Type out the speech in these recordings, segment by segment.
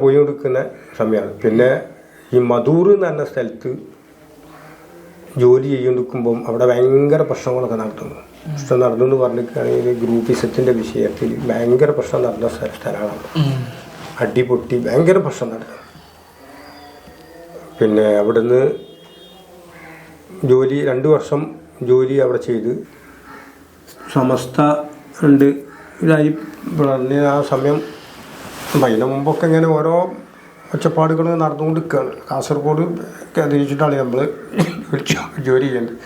പോയി കൊടുക്കുന്ന സമയമാണ് പിന്നെ ഈ മധൂർ എന്ന് പറഞ്ഞ സ്ഥലത്ത് ജോലി ചെയ്തുകൊണ്ടിരിക്കുമ്പം അവിടെ ഭയങ്കര പ്രശ്നങ്ങളൊക്കെ നടത്തുന്നു. പ്രശ്നം നടന്നു എന്ന് പറഞ്ഞിട്ടാണെങ്കിൽ ഗ്രൂപ്പിസത്തിന്റെ വിഷയത്തിൽ ഭയങ്കര പ്രശ്നം നടന്ന സ്ഥ- സ്ഥലമാണ്. അടിപൊട്ടി ഭയങ്കര പ്രശ്നം നടന്നു. പിന്നെ അവിടുന്ന് ജോലി രണ്ട് വർഷം ജോലി അവിടെ ചെയ്ത് സമസ്ത ഉണ്ട് ഇതായി ആ സമയം അതിന് മുമ്പൊക്കെ ഇങ്ങനെ ഓരോ ഒച്ചപ്പാടുകൾ നടന്നുകൊണ്ടിരിക്കുകയാണ്. കാസർഗോഡ് കേന്ദ്രീകരിച്ചിട്ടാണ് നമ്മൾ ജോലി ചെയ്യുന്നത്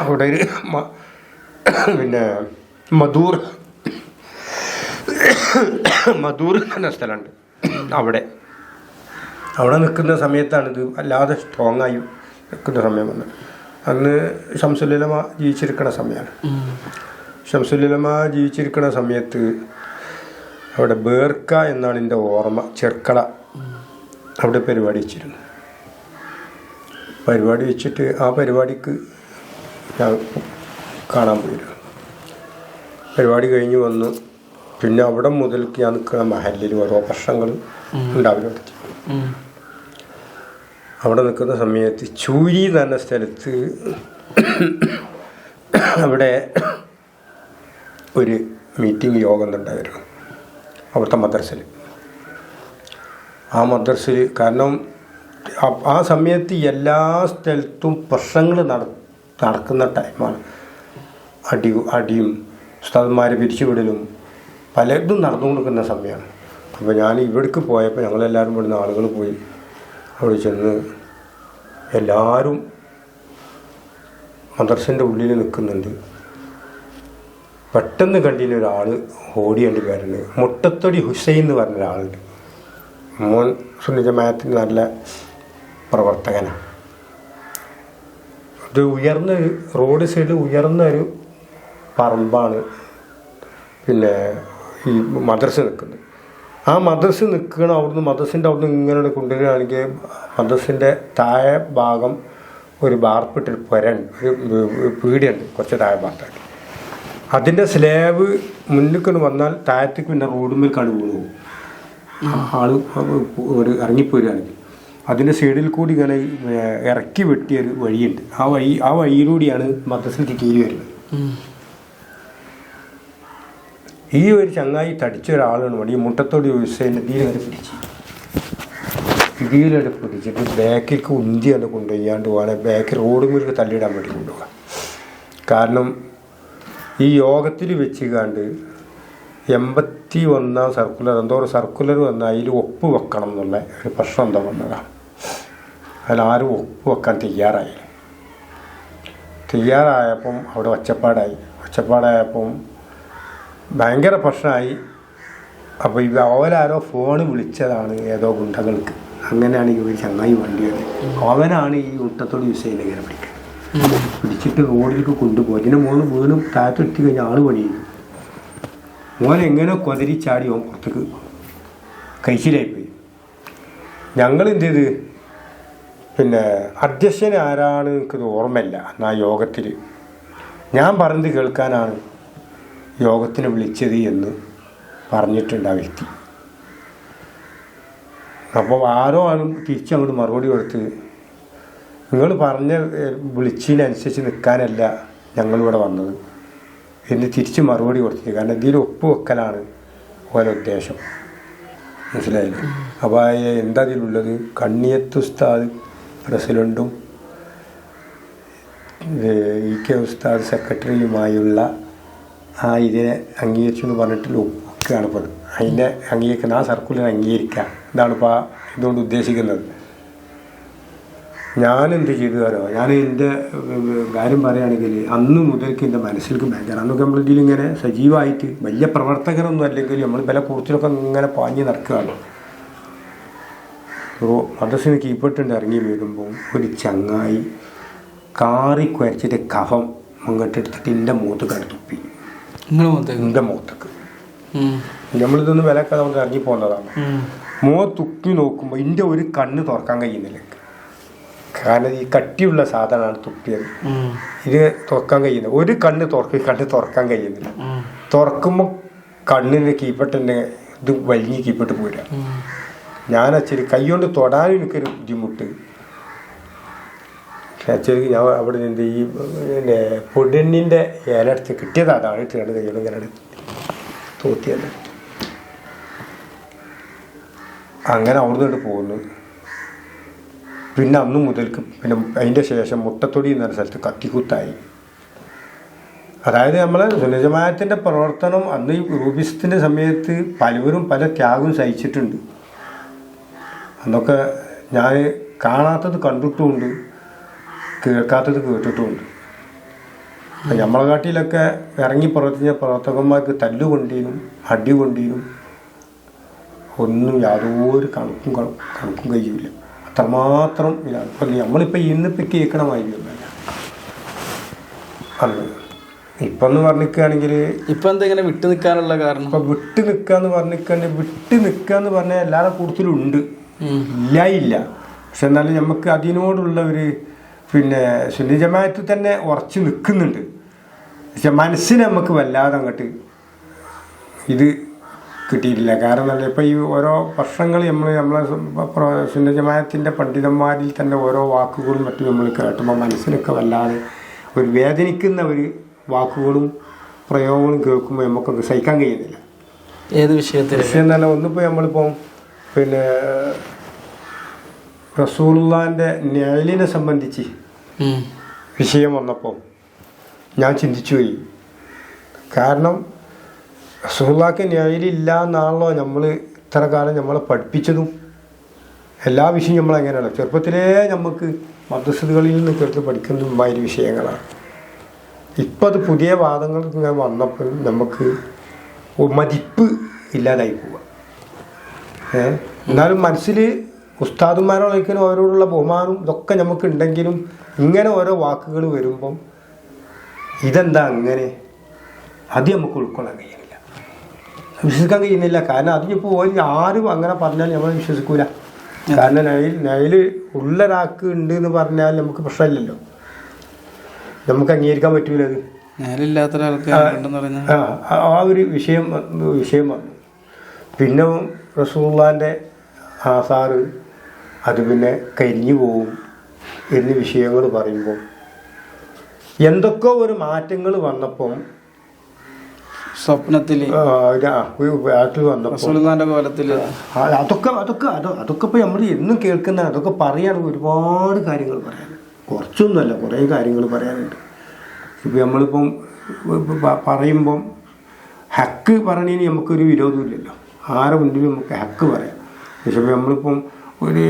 അവിടെ ഒരു പിന്നെ മധൂർ മധൂർ എന്ന സ്ഥലമുണ്ട്. അവിടെ. അവിടെ നിൽക്കുന്ന സമയത്താണ് ഇത് അല്ലാതെ സ്ട്രോങ് ആയി നിൽക്കുന്ന സമയം വന്നത്. അന്ന് ഷംസുലമ ജീവിച്ചിരിക്കുന്ന സമയമാണ്. ഷംസുലമ ജീവിച്ചിരിക്കുന്ന സമയത്ത് അവിടെ ബേർക്ക എന്നാണ് എന്റെ ഓർമ്മ ചെർക്കള അവിടെ പരിപാടി വെച്ചിരുന്നു. പരിപാടി വെച്ചിട്ട് ആ പരിപാടിക്ക് ഞാൻ കാണാൻ പോയിരുന്നു. പരിപാടി കഴിഞ്ഞ് വന്നു. പിന്നെ അവിടെ മുതൽക്ക് ഞാൻ നിൽക്കുന്ന മഹലിൽ ഓരോ പ്രശ്നങ്ങൾ ഉണ്ടാവില്ല. അവിടെ നിൽക്കുന്ന സമയത്ത് ചൂരി എന്ന് പറഞ്ഞ സ്ഥലത്ത് അവിടെ ഒരു മീറ്റിംഗ് യോഗം ഉണ്ടായിരുന്നു. അവിടുത്തെ മദ്രസയിൽ. ആ മദ്രസയിൽ കാരണം ആ- സമയത്ത് എല്ലാ സ്ഥലത്തും പ്രശ്നങ്ങൾ നട നടക്കുന്ന ടൈമാണ്. അടി അടിയും ഉസ്താദന്മാരെ പിരിച്ചുവിടലും പലതും നടന്നുകൊണ്ടിരിക്കുന്ന സമയമാണ്. അപ്പോൾ ഞാൻ ഇവിടേക്ക് പോയപ്പോൾ ഞങ്ങളെല്ലാവരും ഇവിടുന്ന് ആളുകൾ പോയി. അവിടെ ചെന്ന് എല്ലാവരും മദർസിന്റെ ഉള്ളിൽ നിൽക്കുന്നുണ്ട്. പെട്ടെന്ന് കണ്ടിന് ഒരാൾ ഓടിയേണ്ടി വരുന്നത് മുട്ടത്തൊടി ഹുസൈൻ എന്ന് പറഞ്ഞ ഒരാളുണ്ട്. മോൻ സുന്നി ജമാഅത്തിന് നല്ല പ്രവർത്തകനാണ് ഒരു ഉയർന്ന റോഡ് സൈഡിൽ ഉയർന്ന ഒരു പറമ്പാണ് പിന്നെ ഈ മദ്രസ നിൽക്കുന്നത്. ആ മദ്രസ നിൽക്കണം അവിടുന്ന് മദ്രസിന്റെ അവിടുന്ന് ഇങ്ങനെ കൊണ്ടുവരികയാണെങ്കിൽ മദ്രസിന്റെ താഴെ ഭാഗം ഒരു ബാർപ്പിട്ടൊരു ഒരു ഒരു പീടിയുണ്ട്. കുറച്ച് താഴെ ഭാഗത്തായിട്ട്. അതിന്റെ സ്ലാബ് മുന്നിൽ വന്നാൽ താഴത്തേക്ക് പിന്നെ റോഡുമേൽ കടു വീണു പോകും. ആൾ ഒരു ഇറങ്ങിപ്പോരുകയാണെങ്കിൽ അതിന്റെ സൈഡിൽ കൂടി ഇങ്ങനെ ഇറക്കി വെട്ടിയ ഒരു വഴിയുണ്ട്. ആ വഴി ആ വഴിയിലൂടെയാണ് മദ്രസിലേക്ക് കീറി വരുന്നത്. ഈ ഒരു ചങ്ങായി തടിച്ച ഒരാളാണ് വേണ്ടി മുട്ടത്തോട് ചോദിച്ചതിന്റെ തീരെ വരെ പിടിച്ച് പിടിച്ചിട്ട് ബാക്കിലേക്ക് ഉന്തിയാണ് കൊണ്ടുപോയാണ്ട് പോകാൻ ബാക്കിൽ റോഡ് മുഴുവൻ തള്ളിയിടാൻ വേണ്ടി കൊണ്ടുപോകാം കാരണം ഈ യോഗത്തിൽ വെച്ച് കണ്ട് എൺപത്തി ഒന്നാം സർക്കുലർ എന്തോ ഒരു സർക്കുലർ വന്ന അതിൽ ഒപ്പ് വെക്കണം എന്നുള്ള ഒരു പ്രശ്നം എന്താ വന്നതാണ് അതിലാരും ഒപ്പ് വെക്കാൻ തയ്യാറായി തയ്യാറായപ്പം അവിടെ ഒച്ചപ്പാടായി. ഒച്ചപ്പാടായപ്പം ഭയങ്കര പ്രശ്നമായി. അപ്പോൾ ഈ അവലാരോ ഫോൺ വിളിച്ചതാണ് ഏതോ ഗുണ്ടകൾക്ക്. അങ്ങനെയാണ് ഈ ഒരു ചങ്ങായി വണ്ടിയത് അവനാണ് ഈ മുട്ടത്തോട് യൂസ് ചെയ്യുന്നത് ഇങ്ങനെ പിടിക്കുക പിടിച്ചിട്ട് റോഡിലേക്ക് കൊണ്ടുപോകും. ഇതിനെ മൂന്ന് മൂന്നും താഴത്തെത്തി കഴിഞ്ഞാൽ ആൾ പണി മോൻ എങ്ങനെ കൊതരി ചാടി ഓൻ പുറത്തേക്ക് കഴിച്ചിലായിപ്പോയി ഞങ്ങൾ എന്ത് ചെയ്ത്? പിന്നെ അധ്യക്ഷൻ ആരാണ് എനിക്കത് ഓർമ്മയില്ല. ആ യോഗത്തിൽ ഞാൻ പറഞ്ഞത് കേൾക്കാനാണ് യോഗത്തിന് വിളിച്ചത് എന്ന് പറഞ്ഞിട്ടുണ്ട് ആ വ്യക്തി. അപ്പോൾ ആരോ ആളും തിരിച്ചങ്ങോട്ട് മറുപടി കൊടുത്ത് നിങ്ങൾ പറഞ്ഞ വിളിച്ചതിനനുസരിച്ച് നിൽക്കാനല്ല ഞങ്ങളിവിടെ വന്നത്. എന്ന് തിരിച്ച് മറുപടി കൊടുത്തില്ല. കാരണം ഇതിൽ ഒപ്പ് വെക്കലാണ് ഓരോ ഉദ്ദേശം. മനസ്സിലായില്ലേ? അപ്പോൾ എന്താ അതിലുള്ളത് കണ്ണിയത്ത് ഉസ്താദ് പ്രസിഡന്റും ഇ കെ ഉസ്താദ് സെക്രട്ടറിയുമായുള്ള ആ ഇതിനെ അംഗീകരിച്ചു എന്ന് പറഞ്ഞിട്ട് ഒക്കെയാണ് ഇപ്പോൾ അതിനെ അംഗീകരിക്കുന്ന ആ സർക്കുലർ അംഗീകരിക്കുക. ഇതാണ് ഇപ്പോൾ ഇതുകൊണ്ട് ഉദ്ദേശിക്കുന്നത്. ഞാൻ എന്ത് ചെയ്തു തരോ ഞാൻ എന്റെ കാര്യം പറയുകയാണെങ്കിൽ അന്ന് മുതൽക്ക് എന്റെ മനസ്സിലേക്ക് ഭയങ്കര അന്നൊക്കെ നമ്മൾ ഇതിലിങ്ങനെ സജീവമായിട്ട് വലിയ പ്രവർത്തകരൊന്നും അല്ലെങ്കിൽ നമ്മൾ വില കുറച്ചിലൊക്കെ ഇങ്ങനെ പാഞ്ഞ് നടക്കുകയാണ്. അപ്പോൾ മദ്രസിന് കീഴ്പ്പെട്ടുണ്ട് ഇറങ്ങി വരുമ്പോൾ ഒരു ചങ്ങായി കാറി കുരച്ചിട്ട് കഫം അങ്ങോട്ടെടുത്തിട്ട് എന്റെ മൂത്ത് കടുത്തുപ്പി എന്റെ മുഖത്തേക്ക്? ഉം. നമ്മളിതൊന്നും വിലക്കാതെ കൊണ്ട് ഇറങ്ങി പോകുന്നതാണ് മോ തുക്കി നോക്കുമ്പോൾ എന്റെ ഒരു കണ്ണ് തുറക്കാൻ കഴിയുന്നില്ല. കാരണം ഈ കട്ടിയുള്ള സാധനമാണ് തുപ്പിയത്. ഇത് തുറക്കാൻ കഴിയുന്ന ഒരു കണ്ണ് തുറക്കി കണ്ണ് തുറക്കാൻ കഴിയുന്നില്ല. തുറക്കുമ്പോൾ കണ്ണിന് കീപ്പട്ടിന്റെ ഇത് വലിഞ്ഞ് കീപ്പെട്ട് പോരാ. ഞാൻ അച്ഛരി കൈകൊണ്ട് തൊടാൻ എനിക്കൊരു ബുദ്ധിമുട്ട്. അച്ഛരി ഞാൻ അവിടെ നിന്ന് ഈ പിന്നെ പൊടിണ്ണിന്റെ ഇല എടുത്ത് കിട്ടിയത്. അതാണ് ഇട്ട് രണ്ട് കൈയോട് ഇങ്ങനെ തോത്തിയത്. അങ്ങനെ അവിടുന്ന് പോകുന്നു പിന്നെ അന്ന് മുതൽക്ക് പിന്നെ അതിന്റെ ശേഷം മുട്ടത്തൊടി എന്ന സ്ഥലത്ത് കത്തിക്കുത്തായി. അതായത് നമ്മളെ സുനജമായത്തിന്റെ പ്രവർത്തനം അന്ന് ഈ റൂബിസത്തിന്റെ സമയത്ത് പലവരും പല ത്യാഗവും സഹിച്ചിട്ടുണ്ട്. അന്നൊക്കെ ഞാൻ കാണാത്തത് കണ്ടിട്ടുമുണ്ട് കേൾക്കാത്തത് കേട്ടിട്ടുമുണ്ട്. നമ്മളെ കാട്ടിലൊക്കെ ഇറങ്ങി പ്രവർത്തിച്ച പ്രവർത്തകന്മാർക്ക് തല്ലുകൊണ്ടീനും അടി കൊണ്ടീനും ഒന്നും യാതൊരു കണക്കും കണക്കും കഴിയില്ല അത്രമാത്രം ഇതാണ് ഇപ്പം നമ്മളിപ്പോൾ ഇന്നിപ്പോൾ ഇപ്പം കേൾക്കണമായി അന്ന് ഇപ്പം എന്ന് പറഞ്ഞിരിക്കുകയാണെങ്കിൽ ഇപ്പം എന്താ ഇങ്ങനെ വിട്ടു നിൽക്കാനുള്ള കാരണം? ഇപ്പം വിട്ടു നിൽക്കുക എന്ന് പറഞ്ഞിരിക്കുകയാണെങ്കിൽ വിട്ടു നിൽക്കുക എന്ന് പറഞ്ഞാൽ എല്ലാവരുടെ കൂടുതലും ഉണ്ട്. ഇല്ല ഇല്ല. പക്ഷെ എന്നാലും നമുക്ക് അതിനോടുള്ള ഒരു പിന്നെ സുന്നി ജമാഅത്ത് തന്നെ ഉറച്ചു നിൽക്കുന്നുണ്ട് പക്ഷെ മനസ്സിന് നമുക്ക് വല്ലാതെ അങ്ങോട്ട് ഇത് കിട്ടിയിട്ടില്ല. കാരണം ഇപ്പം ഈ ഓരോ വർഷങ്ങൾ നമ്മൾ നമ്മളെ സുന്നി ജമാഅത്തിന്റെ പണ്ഡിതന്മാരിൽ തന്നെ ഓരോ വാക്കുകളും മറ്റും നമ്മൾ കേട്ടുമ്പോൾ മനസ്സിലൊക്കെ വല്ലാതെ ഒരു വേദനിക്കുന്ന ഒരു വാക്കുകളും പ്രയോഗങ്ങളും കേൾക്കുമ്പോൾ നമുക്കൊക്കെ സഹിക്കാൻ കഴിയുന്നില്ല. ഏത് വിഷയത്തിൽ വിഷയം തന്നെ ഒന്നിപ്പോൾ നമ്മളിപ്പം പിന്നെ റസൂള്ളാന്റെ ന്യായലിനെ സംബന്ധിച്ച്. വിഷയം വന്നപ്പോൾ ഞാൻ ചിന്തിച്ചു പോയി. കാരണം റസൂലുള്ളാക്ക് ഇല്ല എന്നാണല്ലോ നമ്മൾ ഇത്ര കാലം നമ്മളെ പഠിപ്പിച്ചതും. എല്ലാ വിഷയവും നമ്മൾ എങ്ങനെയാണ് ചെറുപ്പത്തിലേ നമുക്ക് മദ്രസകളിൽ നിന്ന് കേട്ട് പഠിക്കുന്നതുമായ വിഷയങ്ങളാണ്. ഇപ്പം അത് പുതിയ വാദങ്ങൾ ഇങ്ങനെ വന്നപ്പോൾ നമുക്ക് മതിപ്പ് ഇല്ലാതായി പോവുക എന്നാലും മനസ്സിൽ ഉസ്താദുമാരോടൊരിക്കലും അവരോടുള്ള ബഹുമാനം ഇതൊക്കെ നമുക്ക് ഉണ്ടെങ്കിലും ഇങ്ങനെ ഓരോ വാക്കുകൾ വരുമ്പം ഇതെന്താ അങ്ങനെ? അത് നമുക്ക് ഉൾക്കൊള്ളാൻ കഴിയുന്നില്ല വിശ്വസിക്കാൻ കഴിയുന്നില്ല. കാരണം അതിനിപ്പോൾ ഒരു ആരും അങ്ങനെ പറഞ്ഞാൽ നമ്മൾ വിശ്വസിക്കൂല. കാരണം നയിൽ നയിൽ ഉള്ളൊരാൾക്ക് ഉണ്ട് എന്ന് പറഞ്ഞാൽ നമുക്ക് പ്രശ്നമില്ലല്ലോ. നമുക്ക് അംഗീകരിക്കാൻ പറ്റൂല അത്. ആ ഒരു വിഷയം വിഷയം വന്നു. പിന്നെ റസൂള്ളാന്റെ ആസാറ് അത് പിന്നെ കരിഞ്ഞു പോവും എന്നീ വിഷയങ്ങൾ പറയുമ്പോൾ. എന്തൊക്കെ ഒരു മാറ്റങ്ങൾ വന്നപ്പം സ്വപ്നത്തിൽ. ആ, ഒരു ആ, ഒരു റസൂലുള്ളാന്റെ കോലത്തിൽ. അതൊക്കെ അതൊക്കെ അത് അതൊക്കെ ഇപ്പൊ നമ്മൾ എന്നും കേൾക്കുന്ന അതൊക്കെ പറയുകയാണെങ്കിൽ ഒരുപാട് കാര്യങ്ങൾ പറയാൻ കുറച്ചൊന്നുമല്ല കുറേ കാര്യങ്ങൾ പറയാനുണ്ട്. ഇപ്പം നമ്മളിപ്പം പറയുമ്പം ഹക്ക് പറഞ്ഞതിന് നമുക്കൊരു വിരോധമില്ലല്ലോ. ആരെ മുന്നിൽ നമുക്ക് ഹക്ക് പറയാം. പക്ഷെ നമ്മളിപ്പം ഒരു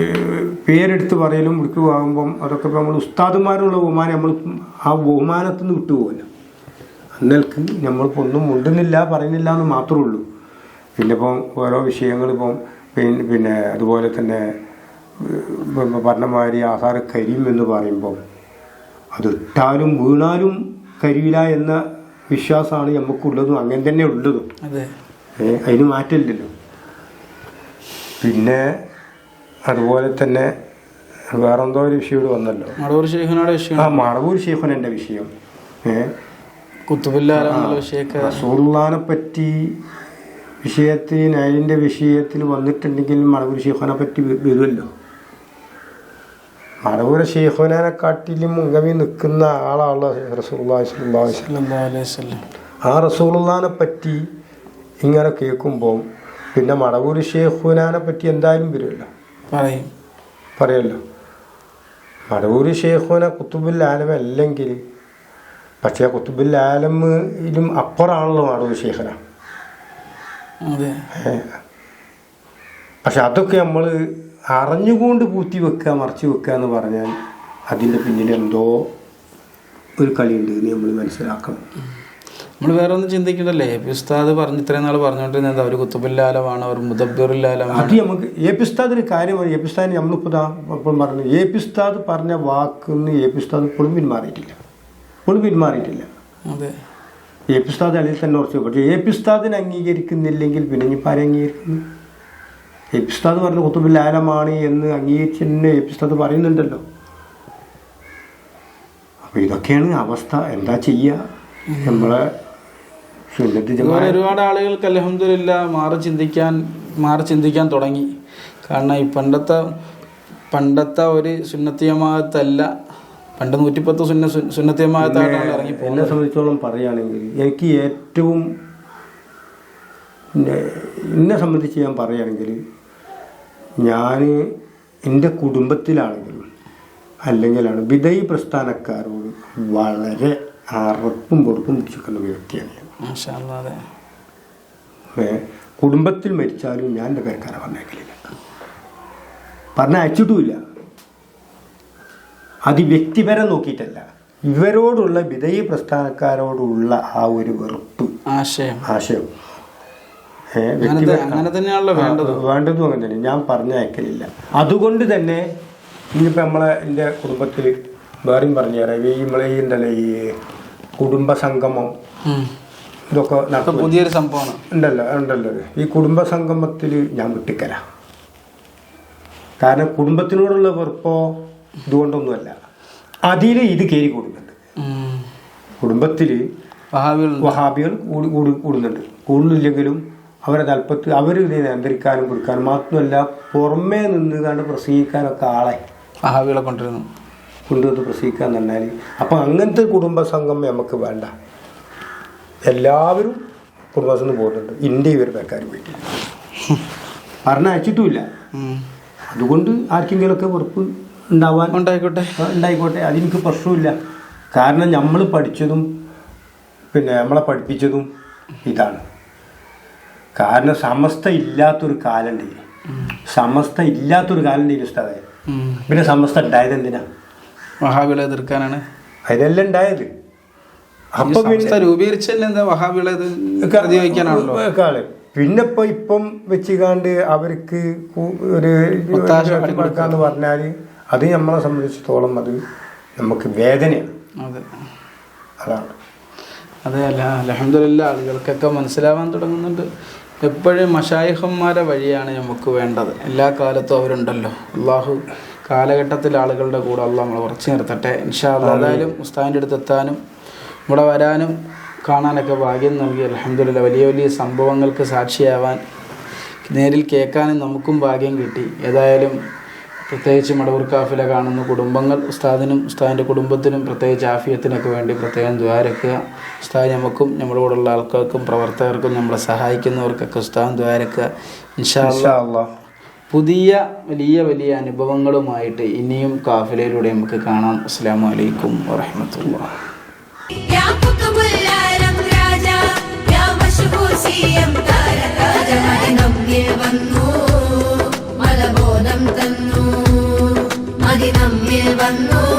പേരെടുത്ത് പറയലും വിളിക്കുവാകുമ്പം അതൊക്കെ ഇപ്പം നമ്മൾ ഉസ്താദുമാരുള്ള ബഹുമാനം നമ്മൾ ആ ബഹുമാനത്തിൽ നിന്ന് വിട്ടുപോകല്ലോ അന്നേൽക്ക് നമ്മൾക്കൊന്നും ഒന്നും മുണ്ടുന്നില്ല പറയുന്നില്ല എന്ന് മാത്രമേ ഉള്ളൂ പിന്നെ ഇപ്പം ഓരോ വിഷയങ്ങളിപ്പം പിന്നെ പിന്നെ അതുപോലെ തന്നെ പറഞ്ഞമാതിരി പറഞ്ഞ മാതിരി ആഹാര കരിയും എന്ന് പറയുമ്പം അതിട്ടാലും വീണാലും കരിയില്ല എന്ന വിശ്വാസമാണ് നമുക്കുള്ളതും അങ്ങനെ തന്നെ ഉള്ളതും. അതെ. അതിന് മാറ്റമില്ലല്ലോ. പിന്നെ അതുപോലെ തന്നെ വേറെന്തോ ഒരു വിഷയം ഇവിടെ വന്നല്ലോ. മടവൂർ ഷെയ്ഖിനോട് ആ മാടവൂർ മടവൂർ ഷെയ്ഖുനന്റെ വിഷയം. ഏഹ് റസൂലുള്ളാനെ പറ്റി വിഷയത്തിൽ അതിന്റെ വിഷയത്തിൽ വന്നിട്ടുണ്ടെങ്കിൽ മടവൂർ ഷെയ്ഖോനെ പറ്റി വരുമല്ലോ. മടവൂർ ഷെയ്ഖുനെക്കാട്ടിലും മുങ്ങവി നിൽക്കുന്ന ആളാണ് വസല്ലം. ആ റസൂലുള്ളാനെ പറ്റി ഇങ്ങനെ കേൾക്കുമ്പോൾ പിന്നെ മടവൂർ ഷെയ്ഖുനാനെ പറ്റി എന്തായാലും വരുമല്ലോ. പറയും. പറയല്ലോ. മടവൂർ ഷെയ്ഖുന കുത്തുബുൽ ആലം അല്ലെങ്കിൽ പക്ഷേ കുത്തുബുൽ ആലമിലും അപ്പുറമാണല്ലോ മാടൂർ ശേഖര. അതെ. പക്ഷെ അതൊക്കെ നമ്മൾ അറിഞ്ഞുകൊണ്ട് പൂത്തി വെക്കുക മറച്ചു വെക്കുക എന്ന് പറഞ്ഞാൽ അതിന്റെ പിന്നിൽ എന്തോ ഒരു കളിയുണ്ട് എന്ന് നമ്മൾ മനസ്സിലാക്കണം. നമ്മൾ വേറെ ഒന്നും ചിന്തിക്കണ്ടല്ലേ ഇപ്പൊ ഉസ്താദ് പറഞ്ഞു ഇത്രയും നാൾ പറഞ്ഞുകൊണ്ടിരുന്നത് എന്താ? ഒരു കുത്തുബില്ലാലമാണ് ഒരു അത് മുദബിറുല്ലാലമാണ് നമുക്ക് എ പിസ്താദിന് കാര്യമാണ് എ പിസ്താദിന് നമ്മളിപ്പോൾ ദാ ഇപ്പോൾ പറഞ്ഞു എ പിസ്താദ് പറഞ്ഞ വാക്കുന്ന് എ പിസ്താദ് ഇപ്പോഴും പിന്മാറിയിട്ടില്ല. ഇപ്പോഴും പിന്മാറിയിട്ടില്ല. അതെ. എ പിസ്താദ് അതിൽ തന്നെ ഉറച്ചു പക്ഷേ എ പിസ്താദിനെ അംഗീകരിക്കുന്നില്ലെങ്കിൽ പിന്നെ ഇനിയിപ്പോൾ ആരെ അംഗീകരിക്കുന്നു? എ പിസ്താദ് പറഞ്ഞ കുത്തുബിൽ ആലമാണ് എന്ന് അംഗീകരിച്ച് തന്നെ എ പിസ്താദ് പറയുന്നുണ്ടല്ലോ. അപ്പോൾ ഇതൊക്കെയാണ് അവസ്ഥ. എന്താ ചെയ്യുക നമ്മളെ ഒരുപാട് ആളുകൾക്ക് അലഹമില്ല മാറി ചിന്തിക്കാൻ മാറി ചിന്തിക്കാൻ തുടങ്ങി. കാരണം ഈ പണ്ടത്തെ പണ്ടത്തെ ഒരു സുന്നത്തിയമാകത്തല്ല പണ്ട് നൂറ്റിപ്പത്ത് സുന്ന സുന്നത്തിയമാകത്തായിട്ടാണ് ഇറങ്ങി എന്നെ സംബന്ധിച്ചോളം പറയുകയാണെങ്കിൽ എനിക്ക് ഏറ്റവും എന്നെ- സംബന്ധിച്ച് ഞാൻ പറയുകയാണെങ്കിൽ ഞാൻ എന്റെ കുടുംബത്തിലാണെങ്കിലും അല്ലെങ്കിലാണ് വിധയി പ്രസ്ഥാനക്കാരോട് വളരെ അറപ്പും പൊറുപ്പും പിടിച്ചിരിക്കുന്ന വ്യക്തിയാണ് ഞാൻ. കുടുംബത്തിൽ മരിച്ചാലും ഞാൻ എന്റെ പേരക്കാരെ പറഞ്ഞേക്കലില്ല. പറഞ്ഞയച്ചിട്ടുമില്ല. അത് വ്യക്തിപരം നോക്കിയിട്ടല്ല. ഇവരോടുള്ള വിധേയ പ്രസ്ഥാനക്കാരോടുള്ള ആ ഒരു വെറുപ്പ്. ആശയം. ആശയം. വേണ്ടത്. അങ്ങനെ തന്നെ. ഞാൻ പറഞ്ഞയക്കലില്ല അതുകൊണ്ട് തന്നെ ഇനിയിപ്പോൾ നമ്മളെ എന്റെ കുടുംബത്തിൽ വേറെയും പറഞ്ഞു തരാം. ഈ നമ്മളെ ഈ ഉണ്ടല്ലോ ഈ കുടുംബ സംഗമം. ഇതൊക്കെ പുതിയൊരു സംഭവമാണ്. ഉണ്ടല്ലോ ഉണ്ടല്ലോ. ഈ കുടുംബ സംഗമത്തിൽ ഞാൻ വിട്ടിക്കല. കാരണം കുടുംബത്തിനോടുള്ള വെറുപ്പോ ഇതുകൊണ്ടൊന്നുമല്ല. അതിൽ ഇത് കയറി കൂടുന്നുണ്ട്. കുടുംബത്തിൽ വഹാബികൾ വഹാബികൾ കൂടി കൂടി കൂടുന്നുണ്ട്. കൂടുന്നില്ലെങ്കിലും അവരെ തൽപ്പത്ത് അവർ ഇതിനെ നിയന്ത്രിക്കാനും കൊടുക്കാനും മാത്രമല്ല പുറമേ നിന്ന് കണ്ട് പ്രസംഗിക്കാനൊക്കെ ആളെ വഹാബികളെ കൊണ്ടുവരുന്നു. കൊണ്ടുവന്ന് പ്രസംഗിക്കാൻ പറഞ്ഞാൽ അപ്പം അങ്ങനത്തെ കുടുംബ സംഘം നമുക്ക് വേണ്ട. എല്ലാവരും കുടുംബത്തിൽ നിന്ന് പോകുന്നുണ്ട്. ഇന്ത്യ ഇവർ പേക്കാർ പോയിട്ട്. പറഞ്ഞയച്ചിട്ടുമില്ല. അതുകൊണ്ട് ആർക്കെങ്കിലുമൊക്കെ വെറുപ്പ് ഉണ്ടാവാൻ. ഉണ്ടായിക്കോട്ടെ. ഉണ്ടായിക്കോട്ടെ. അതെനിക്ക് പ്രശ്നമില്ല കാരണം നമ്മൾ പഠിച്ചതും പിന്നെ നമ്മളെ പഠിപ്പിച്ചതും ഇതാണ്. കാരണം സമസ്ത ഇല്ലാത്തൊരു കാലുണ്ട് സമസ്ത ഇല്ലാത്തൊരു കാലുണ്ട് ഉസ്താദെ. ഉം. പിന്നെ സമസ്ത ഉണ്ടായത് എന്തിനാ? വഹാബികളെ എതിർക്കാനാണ്. അതിലെല്ലാം ഉണ്ടായത്. അപ്പൊ വഹാബികളെ ഇത് പിന്നെ ഇപ്പൊ ഇപ്പം വെച്ചുകാണ്ട് അവർക്ക് ഒരു കൊടുക്കാന്ന് പറഞ്ഞാൽ അത് നമ്മളെ സംബന്ധിച്ചിടത്തോളം അത് നമുക്ക് വേദനയാണ്. അതെ. അതാണ്. അതെ അല്ല അലഹമില്ല ആളുകൾക്കൊക്കെ മനസ്സിലാവാൻ തുടങ്ങുന്നുണ്ട്. എപ്പോഴും മഷായിഹന്മാരെ വഴിയാണ് നമുക്ക് വേണ്ടത്. എല്ലാ കാലത്തും അവരുണ്ടല്ലോ. അള്ളാഹു കാലഘട്ടത്തിൽ ആളുകളുടെ കൂടെ അള്ളാഹ് നമ്മളെ ഉറച്ചു നിർത്തട്ടെ. ഇൻഷാ ഏതായാലും ഉസ്താദിന്റെ അടുത്ത് എത്താനും ഇവിടെ വരാനും കാണാനൊക്കെ ഭാഗ്യം നൽകി. അലഹമില്ല വലിയ വലിയ സംഭവങ്ങൾക്ക് സാക്ഷിയാവാൻ നേരിൽ കേൾക്കാനും നമുക്കും ഭാഗ്യം കിട്ടി. ഏതായാലും പ്രത്യേകിച്ച് മടവൂർ കാഫില കാണുന്ന കുടുംബങ്ങൾ ഉസ്താദിനും ഉസ്താദിന്റെ കുടുംബത്തിനും പ്രത്യേകിച്ച് ആഫിയത്തിനൊക്കെ വേണ്ടി പ്രത്യേകം ദ്വാരക്കുക ഉസ്താദ് നമുക്കും നമ്മുടെ കൂടെയുള്ള ആൾക്കാർക്കും പ്രവർത്തകർക്കും നമ്മളെ സഹായിക്കുന്നവർക്കൊക്കെ ഉസ്താദ് ദ്വാരക്കുക ഇൻഷാ അല്ലാ. പുതിയ വലിയ വലിയ അനുഭവങ്ങളുമായിട്ട് ഇനിയും കാഫിലയിലൂടെ നമുക്ക് കാണാം. അസ്സാം വലൈക്കും വാഹമത്തുള്ള 伴我